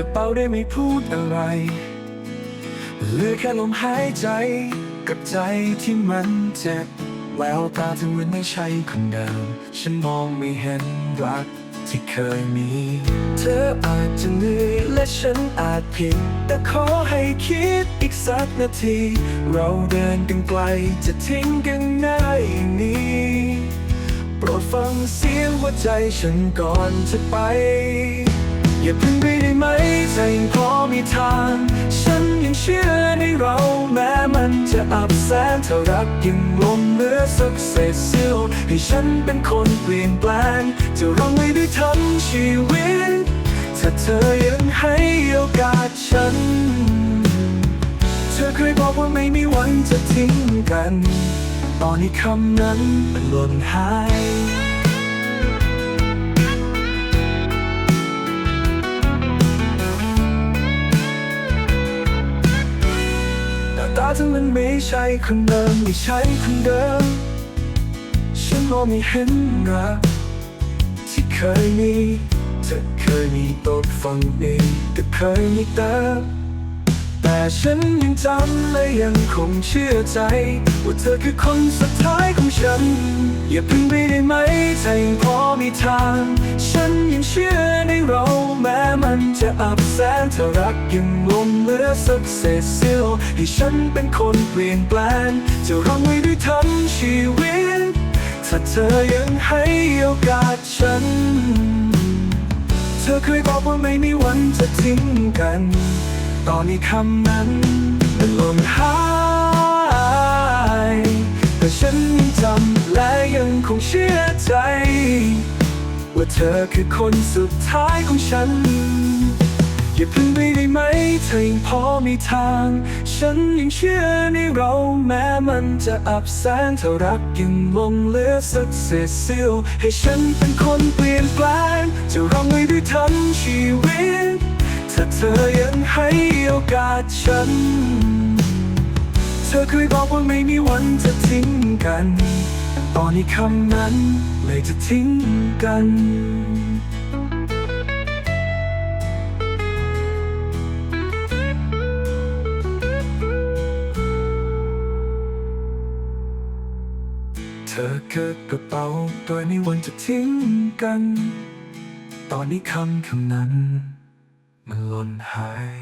กระเป๋าได้ไม่พูดอะไรเหลือแค่ลมหายใจ กับใจที่มันเจ็บแววตาถึงมันไม่ใช่คนเดิมฉันมองไม่เห็นรักที่เคยมี เธออาจจะเหนื่อยและฉันอาจผิด แต่ขอให้คิดอีกสักนาที เราเดินกันไกลจะทิ้งกันง่ายอย่างนี้ โปรดฟังเสียงหัวใจฉันก่อนจะไป อย่าเพิ่ง ใจยังพอมีทาง ฉันยังเชื่อในเราแม้มันจะอับแสนเท่ารักยังลมเหลือสักเศษเสี้ยวให้ฉันเป็นคนเปลี่ยนแปลง จะร้องไห้ด้วยทั้งชีวิต ถ้าเธอยังให้โอกาสฉัน เธอเคยบอกว่าไม่มีวันจะทิ้งกัน ตอนนี้คำนั้นมันหล่นหาย ตาเธอมันไม่ใช่คนเดิมไม่ใช่คนเดิม ฉันมองไม่เห็นรักที่เคยมีเธอเคยมีตกฝั่งนี้แต่เคยมีเติมแต่ฉันยังจำและยังคงเชื่อใจ ว่าเธอคือคนสุดท้ายของฉัน อย่าเพิ่งไปได้ไหมใจยังพอมีทาง ฉันยังเชื่อในเรา จะอับแสนเธอรักยังลมเหลือสักเศษเสี้ยวให้ฉันเป็นคนเปลี่ยนแปลง จะร้องไว้ด้วยทั้งชีวิต ถ้าเธอยังให้โอกาสฉัน เธอเคยบอกว่าไม่มีวันจะทิ้งกัน ตอนนี้คำนั้นมันหล่นหายแต่ฉันยังจำและยังคงเชื่อใจ ว่าเธอคือคนสุดท้ายของฉัน อย่าเพิ่งไปได้ไหมเธอยังพอมีทาง ฉันยังเชื่อในเราแม้มันจะอับแสนเท่ารักยังลงเหลือสักเศษเสี้ยวให้ฉันเป็นคนเปลี่ยนแปลง จะร้องไห้ด้วยทั้งชีวิตถ้าเธอยังให้โอกาสฉัน เธอเคยบอกว่าไม่มีวันจะทิ้งกัน ตอนนี้คำนั้นเลยจะทิ้งกัน เธอเกิดกระเป๋าโดยไม่วันจะทิ้งกัน ตอนนี้คำคำนั้น มันหล่นหาย